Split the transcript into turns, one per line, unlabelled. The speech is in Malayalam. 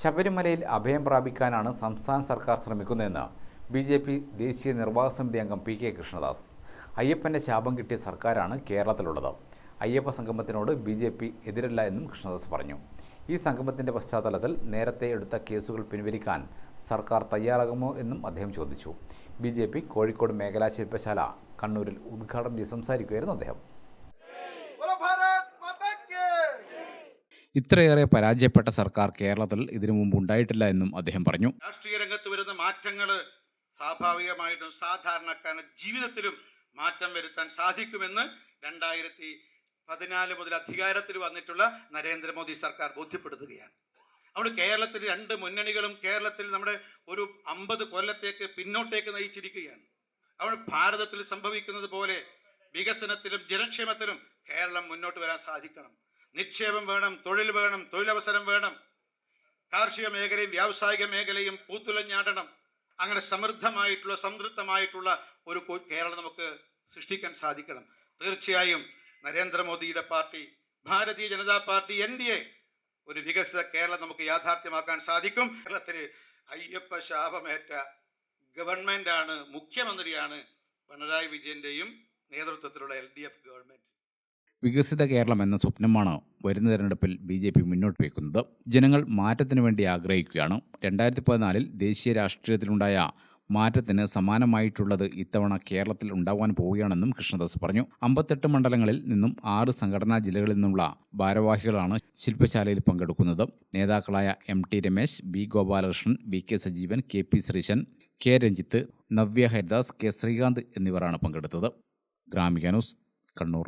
ശബരിമലയിൽ അഭയം പ്രാപിക്കാനാണ് സംസ്ഥാന സർക്കാർ ശ്രമിക്കുന്നതെന്ന് ബി ജെ പി ദേശീയ നിർവാഹക സമിതി അംഗം പി കെ കൃഷ്ണദാസ്. അയ്യപ്പന്റെ ശാപം കിട്ടിയ സർക്കാരാണ് കേരളത്തിലുള്ളത്. അയ്യപ്പ സംഗമത്തിനോട് ബി ജെ പി എതിരല്ല എന്നും കൃഷ്ണദാസ് പറഞ്ഞു. ഈ സംഗമത്തിന്റെ പശ്ചാത്തലത്തിൽ നേരത്തെ എടുത്ത കേസുകൾ പിൻവലിക്കാൻ സർക്കാർ തയ്യാറാകുമോ എന്നും അദ്ദേഹം ചോദിച്ചു. ബി കോഴിക്കോട് മേഖലാ ശില്പശാല കണ്ണൂരിൽ ഉദ്ഘാടനം ചെയ്ത് സംസാരിക്കുകയായിരുന്നു അദ്ദേഹം. ഇത്രയേറെ പരാജയപ്പെട്ട സർക്കാർ കേരളത്തിൽ ഇതിനു മുമ്പ് ഉണ്ടായിട്ടില്ല എന്നും അദ്ദേഹം പറഞ്ഞു.
രാഷ്ട്രീയ രംഗത്ത് വരുന്ന മാറ്റങ്ങൾ സ്വാഭാവികമായിട്ടും സാധാരണക്കാരൻ ജീവിതത്തിലും മാറ്റം വരുത്താൻ സാധിക്കുമെന്ന് രണ്ടായിരത്തി പതിനാല് മുതൽ അധികാരത്തിൽ വന്നിട്ടുള്ള നരേന്ദ്രമോദി സർക്കാർ ബോധ്യപ്പെടുത്തുകയാണ്. അവിടെ കേരളത്തിൽ രണ്ട് മുന്നണികളും കേരളത്തിൽ നമ്മുടെ ഒരു അമ്പത് കൊല്ലത്തേക്ക് പിന്നോട്ടേക്ക് നയിച്ചിരിക്കുകയാണ്. അവിടെ ഭാരതത്തിൽ സംഭവിക്കുന്നത് പോലെ വികസനത്തിലും ജനക്ഷേമത്തിലും കേരളം മുന്നോട്ട് വരാൻ സാധിക്കണം. നിക്ഷേപം വേണം തൊഴിൽ വേണം തൊഴിലവസരം വേണം. കാർഷിക മേഖലയും വ്യാവസായിക മേഖലയും പൂത്തുലഞ്ഞാടണം. അങ്ങനെ സമൃദ്ധമായിട്ടുള്ള സംതൃപ്തമായിട്ടുള്ള ഒരു കേരളം നമുക്ക് സൃഷ്ടിക്കാൻ സാധിക്കണം. തീർച്ചയായും നരേന്ദ്രമോദിയുടെ party Bharatiya Janata party N D A ഒരു വികസിത കേരളം നമുക്ക് യാഥാർത്ഥ്യമാക്കാൻ സാധിക്കും. കേരളത്തിൽ അയ്യപ്പ ശാപമേറ്റ ആണ് മുഖ്യമന്ത്രിയാണ് പിണറായി വിജയന്റെയും നേതൃത്വത്തിലുള്ള എൽ ഡി എഫ് ഗവൺമെന്റ്.
വികസിത കേരളം എന്ന സ്വപ്നമാണ് വരുന്ന തെരഞ്ഞെടുപ്പിൽ ബി ജെ പി മുന്നോട്ട് വയ്ക്കുന്നത് ജനങ്ങൾ മാറ്റത്തിന് വേണ്ടി ആഗ്രഹിക്കുകയാണ്. രണ്ടായിരത്തി പതിനാലിൽ ദേശീയ രാഷ്ട്രീയത്തിലുണ്ടായ മാറ്റത്തിന് സമാനമായിട്ടുള്ളത് ഇത്തവണ കേരളത്തിൽ ഉണ്ടാവാൻ പോവുകയാണെന്നും കൃഷ്ണദാസ് പറഞ്ഞു. അമ്പത്തെട്ട് മണ്ഡലങ്ങളിൽ നിന്നും ആറ് സംഘടനാ ജില്ലകളിൽ നിന്നുള്ള ഭാരവാഹികളാണ് ശില്പശാലയിൽ പങ്കെടുക്കുന്നത്. നേതാക്കളായ M T Ramesh B Gopalakrishnan V K Sajeevan K P Sreesan K Ranjith Navya Haridas K Sreekanth എന്നിവരാണ് പങ്കെടുത്തത്. ഗ്രാമിക ന്യൂസ് കണ്ണൂർ.